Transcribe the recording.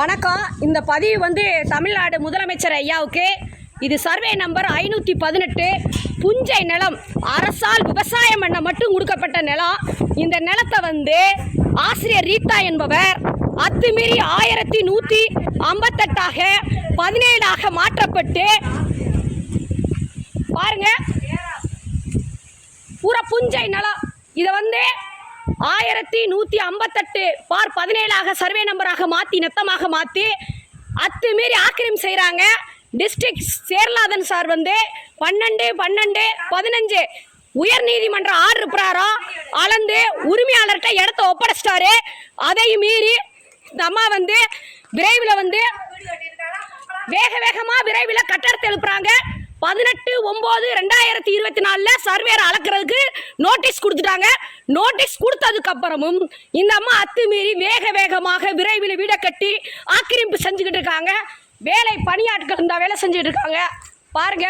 வணக்கம். இந்த பதிவு வந்து தமிழ்நாடு முதலமைச்சர் ஐயாவுக்கு. இது சர்வே நம்பர் ஐநூற்றி பதினெட்டு. புஞ்சை நிலம் அரசால் விவசாயம் பண்ண மட்டும் கொடுக்கப்பட்ட நிலம். இந்த நிலத்தை வந்து ஆசிரியர் ரீதா என்பவர் அத்துமீறி ஆயிரத்தி நூற்றி ஐம்பத்தெட்டாக பதினேழாக மாற்றப்பட்டு பாருங்க பூரா புஞ்சை நிலம். இதை வந்து ஆயிரத்தி நூற்றி ஐம்பத்தெட்டு பார் பதினேழாக சர்வே நம்பராக மாற்றி நெத்தமாக மாற்றி அத்துமீறி ஆக்கிரமி செய்கிறாங்க டிஸ்ட்ரிக்ட் சேர்லாதன் சார் வந்து பன்னெண்டு பன்னெண்டு பதினஞ்சு உயர் நீதிமன்ற ஆர்டர் பிரகாரம் அளந்து உரிமையாளர்கிட்ட இடத்த ஒப்படைச்சிட்டாரு. அதையும் மீறி இந்த அம்மா வந்து விரைவில் வந்து வேக வேகமாக விரைவில் கட்டடத்தை எழுப்புறாங்க. பதினெட்டு ஒன்பது ரெண்டாயிரத்தி இருபத்தி நாலில் சர்வேரை அளக்கிறதுக்கு நோட்டீஸ் கொடுத்துட்டாங்க. நோட்டீஸ் கொடுத்ததுக்கப்புறமும் இந்த அம்மா அத்துமீறி வேக வேகமாக விரைவில் வீடை கட்டி ஆக்கிரமிப்பு செஞ்சுக்கிட்டு இருக்காங்க. வேலை பணியாட்கள் இந்த வேலை செஞ்சுக்கிட்டு இருக்காங்க. பாருங்க.